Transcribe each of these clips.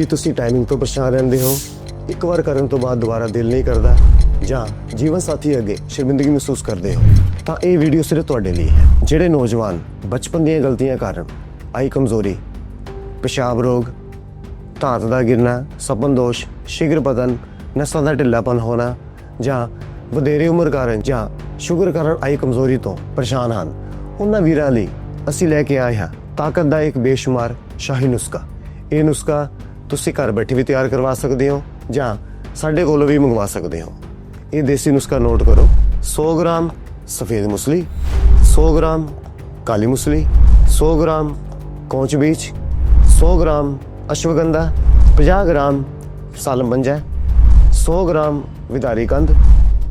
ਕੀ ਤੁਸੀਂ ਟਾਈਮਿੰਗ ਤੋਂ ਪਰੇਸ਼ਾਨ ਰਹਿੰਦੇ ਹੋ? ਇੱਕ ਵਾਰ ਕਰਨ ਤੋਂ ਬਾਅਦ ਦੁਬਾਰਾ ਦਿਲ ਨਹੀਂ ਕਰਦਾ ਜਾਂ ਜੀਵਨ ਸਾਥੀ ਅੱਗੇ ਸ਼ਰਮਿੰਦਗੀ ਮਹਿਸੂਸ ਕਰਦੇ ਹੋ, ਤਾਂ ਇਹ ਵੀਡੀਓ ਸਿਰਫ ਤੁਹਾਡੇ ਲਈ ਹੈ। ਜਿਹੜੇ ਨੌਜਵਾਨ ਬਚਪਨ ਦੀਆਂ ਗਲਤੀਆਂ ਕਾਰਨ ਆਈ ਕਮਜ਼ੋਰੀ, ਪਿਸ਼ਾਬ ਰੋਗ, ਧਾਤ ਦਾ ਗਿਰਨਾ, ਸਪਨ ਦੋਸ਼ ਸ਼ੀਘਰ ਪਤਨ, ਨਸਾਂ ਦਾ ਢਿੱਲਾਪਨ ਹੋਣਾ ਜਾਂ ਵਧੇਰੇ ਉਮਰ ਕਾਰਨ ਜਾਂ ਸ਼ੂਗਰ ਕਾਰਨ ਆਈ ਕਮਜ਼ੋਰੀ ਤੋਂ ਪਰੇਸ਼ਾਨ ਹਨ, ਉਹਨਾਂ ਵੀਰਾਂ ਲਈ ਅਸੀਂ ਲੈ ਕੇ ਆਏ ਹਾਂ ਤਾਕਤ ਦਾ ਇੱਕ ਬੇਸ਼ੁਮਾਰ ਸ਼ਾਹੀ ਨੁਸਖਾ। ਇਹ ਨੁਸਖਾ ਤੁਸੀਂ ਘਰ ਬੈਠੇ ਵੀ ਤਿਆਰ ਕਰਵਾ ਸਕਦੇ ਹੋ ਜਾਂ ਸਾਡੇ ਕੋਲੋਂ ਵੀ ਮੰਗਵਾ ਸਕਦੇ ਹੋ। ਇਹ ਦੇਸੀ ਨੁਸਖਾ ਨੋਟ ਕਰੋ। 100 ਗ੍ਰਾਮ ਸਫੇਦ ਮੁਸਲੀ 100 ਗ੍ਰਾਮ ਕਾਲੀ ਮੁਸਲੀ 100 ਗ੍ਰਾਮ ਕੌਂਚ ਬੀਜ 100 ਗ੍ਰਾਮ ਅਸ਼ਵਗੰਧਾ 50 ਗ੍ਰਾਮ ਸਾਲਮ ਬੰਜਾ 100 ਗ੍ਰਾਮ ਵਿਦਾਰੀ ਕੰਦ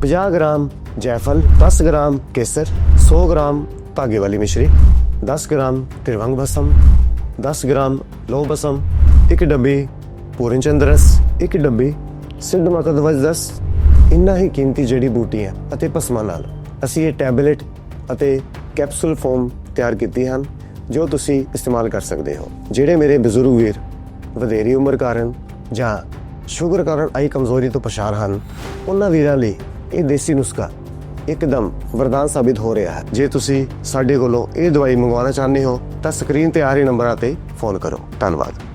50 ਗ੍ਰਾਮ ਜੈਫਲ 10 ਗ੍ਰਾਮ ਕੇਸਰ 100 ਗ੍ਰਾਮ ਧਾਗੇ ਵਾਲੀ ਮਿਸ਼ਰੀ 10 ਗ੍ਰਾਮ ਤਿਰਵੰਗ ਬਸਮ 10 ਗ੍ਰਾਮ ਲੋਹ ਬਸਮ ਇੱਕ ਡੱਬੀ, ਪੂਰਨ ਚੰਦਰਸ ਇੱਕ ਡੱਬੀ, ਸਿੰਧ ਮਾਤਾ ਦਵਜ 10 ਇੰਨਾ ਹੀ ਕੀਮਤੀ ਜੜੀ ਬੂਟੀਆਂ ਅਤੇ ਪਸਮਾ ਨਾਲ ਅਸੀਂ ਇਹ ਟੈਬਲੇਟ ਅਤੇ ਕੈਪਸੂਲ ਫਾਰਮ ਤਿਆਰ ਕੀਤੀ ਹਨ, ਜੋ ਤੁਸੀਂ ਇਸਤੇਮਾਲ ਕਰ ਸਕਦੇ ਹੋ, ਜਿਹੜੇ ਮੇਰੇ ਬਜ਼ੁਰਗ ਵੀਰ ਵਧੇਰੀ ਉਮਰ ਕਾਰਨ ਜਾਂ ਸ਼ੂਗਰ ਕਾਰਨ ਆਈ ਕਮਜ਼ੋਰੀ ਤੋਂ ਪਰੇਸ਼ਾਨ ਹਨ, ਉਹਨਾਂ ਵੀਰਾਂ ਲਈ ਇਹ ਦੇਸੀ ਨੁਸਖਾ ਇੱਕਦਮ ਵਰਦਾਨ ਸਾਬਿਤ ਹੋ ਰਿਹਾ ਹੈ। ਜੇ ਤੁਸੀਂ ਸਾਡੇ ਕੋਲੋਂ ਇਹ ਦਵਾਈ ਮੰਗਵਾਉਣਾ ਚਾਹੁੰਦੇ ਹੋ, ਤਾਂ ਸਕਰੀਨ ਤੇ ਆ ਰਹੇ ਨੰਬਰਾਂ ਤੇ ਫੋਨ ਕਰੋ। ਧੰਨਵਾਦ।